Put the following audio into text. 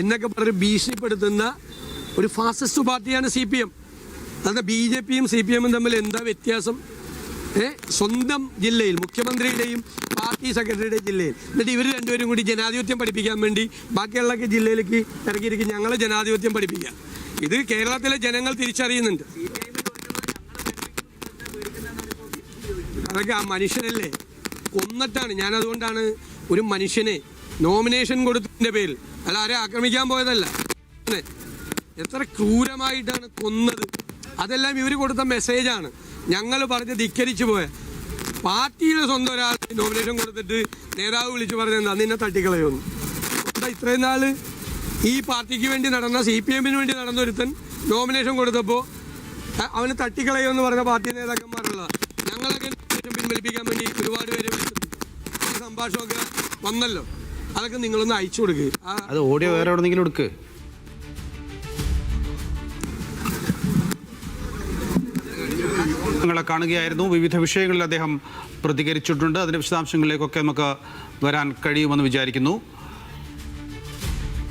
എന്നൊക്കെ പറഞ്ഞ് ഭീഷണിപ്പെടുത്തുന്ന ഒരു ഫാസിസ്റ്റ് പാർട്ടിയാണ് സി പി എം. അതായത് ബി ജെ പിയും സി പി എമ്മും തമ്മിൽ എന്താ വ്യത്യാസം? സ്വന്തം ജില്ലയിൽ മുഖ്യമന്ത്രിയുടെയും പാർട്ടി സെക്രട്ടറിയുടെയും ജില്ലയിൽ. എന്നിട്ട് ഇവർ രണ്ടുപേരും കൂടി ജനാധിപത്യം പഠിപ്പിക്കാൻ വേണ്ടി ബാക്കിയുള്ളൊക്കെ ജില്ലയിലേക്ക് ഇറങ്ങിയിരിക്കും ഞങ്ങളെ ജനാധിപത്യം പഠിപ്പിക്കാം ഇത് കേരളത്തിലെ ജനങ്ങൾ തിരിച്ചറിയുന്നുണ്ട്. അതൊക്കെ ആ മനുഷ്യനല്ലേ? കൊന്നിട്ടാണ്. ഞാനതുകൊണ്ടാണ് ഒരു മനുഷ്യനെ നോമിനേഷൻ കൊടുത്തതിന്റെ പേരിൽ. അല്ല ആരെ ആക്രമിക്കാൻ പോയതല്ല. എത്ര ക്രൂരമായിട്ടാണ് കൊന്നത്. അതെല്ലാം ഇവർ കൊടുത്ത മെസ്സേജാണ് ഞങ്ങൾ പറഞ്ഞ് ധിക്കരിച്ചു പോയ. പാർട്ടിയുടെ സ്വന്തം ഒരാൾ നോമിനേഷൻ കൊടുത്തിട്ട് നേതാവ് വിളിച്ചു പറഞ്ഞ എന്താ നിന്നെ തട്ടിക്കളയുമെന്ന്. എന്താ ഇത്രയും നാൾ ഈ പാർട്ടിക്ക് വേണ്ടി നടന്ന സി പി എമ്മിന് വേണ്ടി നടന്ന ഒരുത്തൻ നോമിനേഷൻ കൊടുത്തപ്പോൾ അവന് തട്ടിക്കളയുമെന്ന് പറഞ്ഞ പാർട്ടി നേതാക്കന്മാരുള്ള ഞങ്ങളൊക്കെ പിൻവലിപ്പിക്കാൻ വേണ്ടി ഒരുപാട് പേര് സംഭാഷണമൊക്കെ വന്നല്ലോ. അതൊക്കെ നിങ്ങളൊന്ന് അയച്ചു കൊടുക്കുക ആ. അത് ഓഡിയോ വേറെ എവിടെന്നെങ്കിലും എടുക്ക്. നിങ്ങളെ കാണുകയായിരുന്നു. വിവിധ വിഷയങ്ങളിൽ അദ്ദേഹം പ്രതികരിച്ചിട്ടുണ്ട്. അതിന്റെ വിശദാംശങ്ങളിലേക്കൊക്കെ നമുക്ക് വരാൻ കഴിയുമെന്ന് വിചാരിക്കുന്നു.